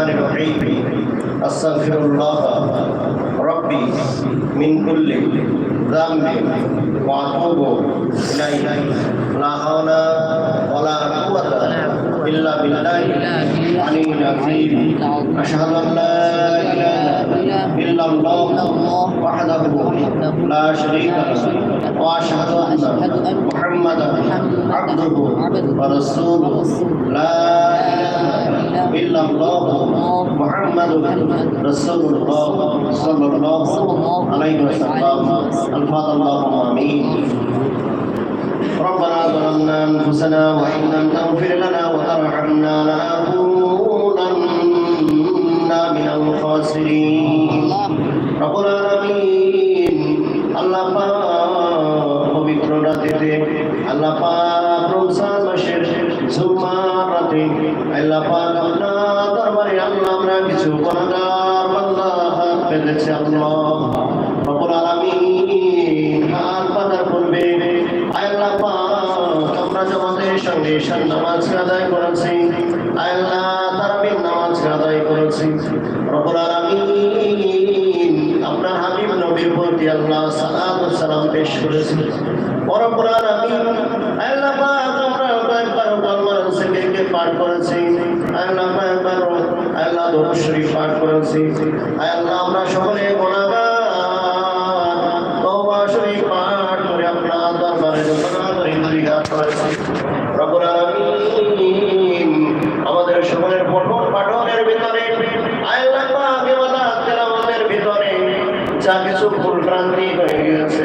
الرحمن الرحيم أستغفر الله ربي من كل ذنب وأتوب إليه لا حول ولا قوة إلا بالله العلي العظيم أشهد أن لا إله إلا الله وحده لا شريك له واشهد ان محمدا عبده ورسوله لا اله إلا الله محمد رسول الله صلى الله عليه وسلم الفاظ اللهم آمين ربنا ظلمنا أنفسنا وإن لم تغفر لنا وترحمنا لنكونن من الخاسرين رب العالمين আল্লাহ পাক পবিত্র রাতেতে আল্লাহ পেশ করেছি। পরপরার আমি আমরা পাঠ করেছি। আমরা সকলে করে আপনার করে দুইঘাত করেছি রব্বুল আলামিন আমাদের সকলের পঠন পাঠনের ভিতরে আল্লাহ পাক ইবাদত তেলাওয়াতের ভিতরে যা কিছু ভুল ভ্রান্তি হয়ে গেছে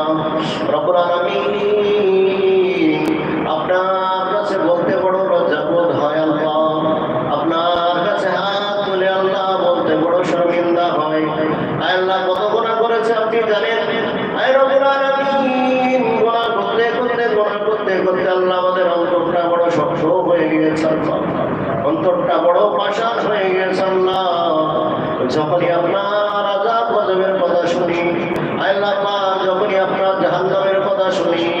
রব্বুল আলামিন, আপনার কাছে বলতে বড় আপনার কাছে হাত তুলে আল্লাহ বলতে বড় শর্মিন্দা হয়। করতে করতে আল্লাহ আমাদের অন্তরটা বড় শক্ত হয়ে গিয়েছে অন্তরটা বড় হয়ে গেছে আল্লাহ। যখনই আপনার আজাব গজবের কথা শুনি আল্লাহ, যখনই আপনার 属于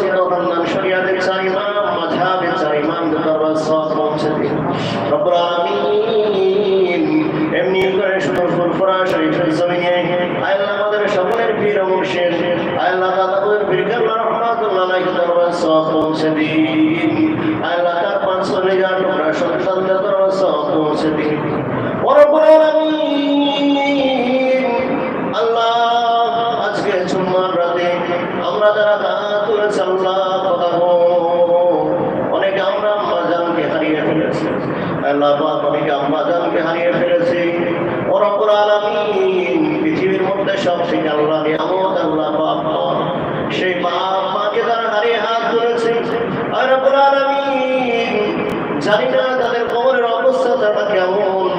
আল্লাহ আমাদের সকলের পীর অংশের আল্লাহ আমাদের বীরকাল রহমাতুল্লাহ দরবার সব পৌঁছে দিন। আল্লাহ তার পাঁচ চলে যান আমরা সন্তানদের দরবার সব পৌঁছে দিন। পরপর আল্লাহ আজকে আমরা যারা দাঁত তুলেছে আল্লাহ কথা আমরা আম্মা জানকে হারিয়ে ফেলেছি। আল্লাহ অনেকে আম্মা হারিয়ে ফেলেছি মধ্যে সবচেয়ে আল্লাহ নিয়ামত আল্লাহ পাক সেই বাপ মাকে তারা হারিয়ে হাত ধরেছে আর আলামিন, জানি না তাদের কবরের অবস্থা তারা কেমন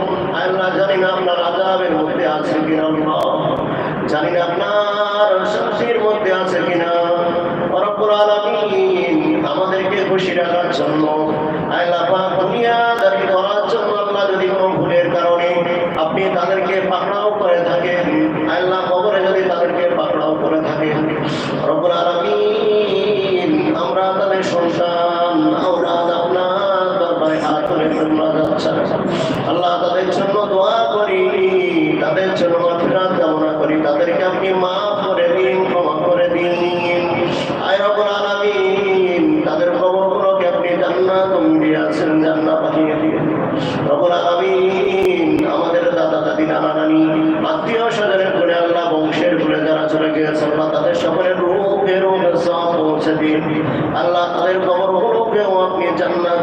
আল্লাহ, জানি না আপনার আজাবের মধ্যে আছে কিনা আল্লাহ, জানি না আপনার শান্তির মধ্যে আছে কিনা। রব্বুল আমাদেরকে খুশি রাখার জন্য আল্লাহ পাক তাদের জন্য দোয়া কামনা করি। তাদেরকে আপনি মাফ দিন, ক্ষমা করে দিন। আয় রব্বুল আলামিন, তাদের কবরগুলোকে আপনি জান্নাত দিয়েছেন জান্নাত পাঠিয়ে দিয়ে রব্বুল আলামিন আমাদের দাদা দাদি নানা নানি আত্মীয় স্বজনের করে আল্লাহ বংশের করে যারা চলে গিয়েছে আল্লাহ তাদের সকলের রূপে রূপে সব পৌঁছে দিন আল্লাহ তাদের কবরগুলোকেও আপনি জান্নাত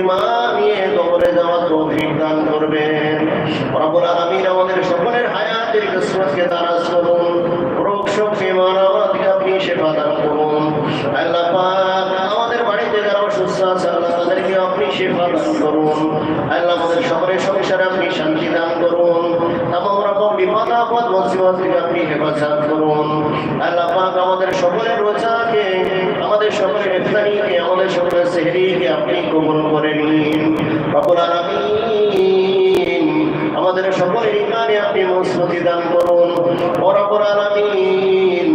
ইমান নিয়ে কবরে যাওয়ার তৌফিক দান করবেন। রব্বুল আমাদের সকলের হায়াতের কিসমতকে দারাজ করুন, রোগ শোক বিমানাবাদকে আপনি দান করুন। আল্লাহ পাক আমাদের বাড়িতে যারা অসুস্থ আছে, আল্লাহ তাদেরকে আপনি দান করুন। আল্লাহ আমাদের সকলের সংসারে আপনি শান্তি দান করুন। তামাম রকম বিপদ, আপদ, মুসিবত থেকে আপনি হেফাজত করুন। আল্লাহ পাক আমাদের সকলের রোজাকে, আমাদের সকলের আপনি কবুল করে নিন। রব্বুল আমাদের সকলের ইমানে আপনি মসনতি দান করুন। আলামিন,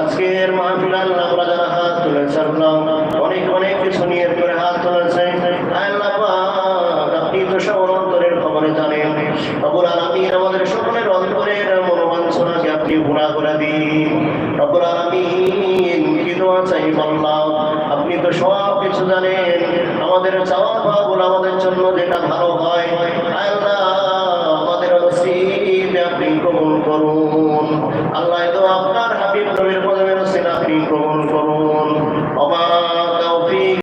আজকের মাহফিল আমরা যারা হাত তুলেছে আল্লাহ অনেক অনেক কিছু নিয়ে করে হাত তুলেছে আল্লাহ পাক আপনি তো সব অন্তরের খবরে জানেন রব্বুল আলামিন আমাদের সকলের অন্তরের মনোবাঞ্ছনাকে আপনি পুরা করে দিন রব্বুল আলামিন কি দোয়া চাই বললাম আপনি তো সব কিছু জানেন। আমাদের চাওয়া পাওয়াগুলো আমাদের জন্য যেটা ভালো হয়। আল্লাহ